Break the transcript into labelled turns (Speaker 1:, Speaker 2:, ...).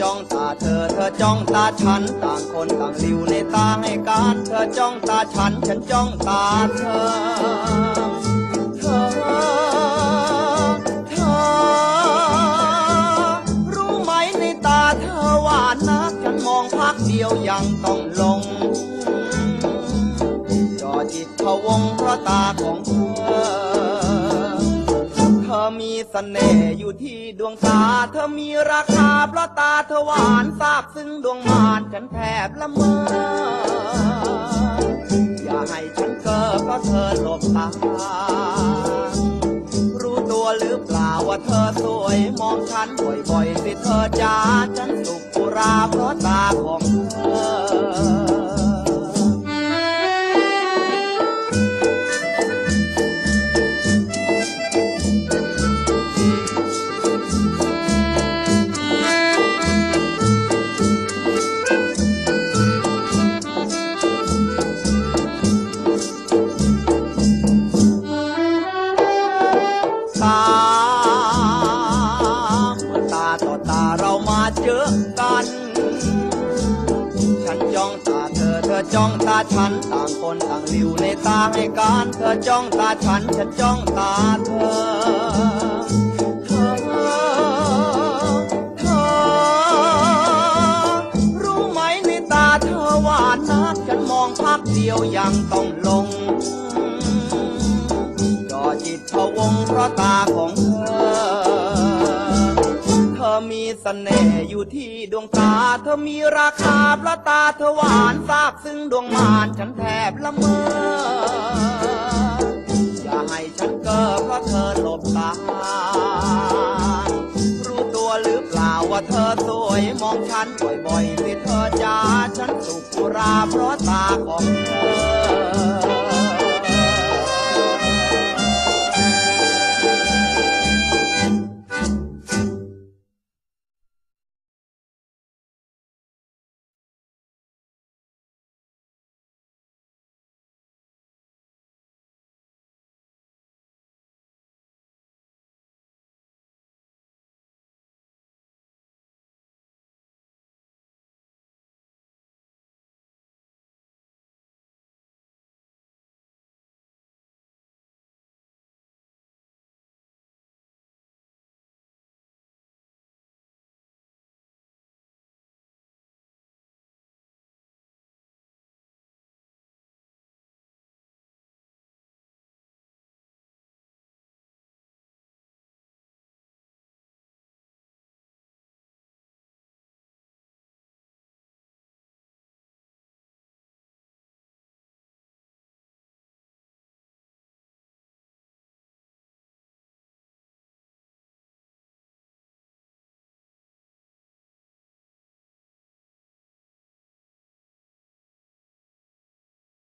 Speaker 1: จ้องตาเธอ เธอจ้องตาฉัน ต่างคนต่างหลิวในตาให้การ เธอจ้องตาฉัน ฉันจ้องตาเธอ เธอ เธอ รู้ไหมในตาเธอหวานนักฉันมองพักเดียวยังต้องลง จอจิตพวงเพราะตาของ สน่ห์อยู่ที่ดวงตา เธอมีราคาเพราะตาเธอหวานทราบซึ้งดวงมานฉันแทบละเมออย่าให้ฉันเกิดเพราะเธอหลบตา รู้ตัวหรือเปล่าว่าเธอสวยมองฉันบ่อยๆสิเธอจ้าฉันสุขอุราเพราะตาของเธอ จ้องตาเธอ เธอจ้องตาฉัน ต่างคนต่างหลิวในตาให้การ เธอจ้องตาฉัน ฉันจ้องตาเธอเธอเธอรู้ไหมในตาเธอหวานนักฉันมองพักเดียวยังต้องลงจอจิตพวงเพราะตาของเธอ สน่ห์อยู่ที่ดวงตา เธอมีราคาพระตาเธอหวานทราบซึ้งดวงมานฉันแทบละเมอ อย่าให้ฉันเกิดเพราะเธอหลบตา รู้ตัวหรือเปล่าว่าเธอสวยมองฉันบ่อยๆสิเธอจ้าฉันสุขราเพราะตาของเธอ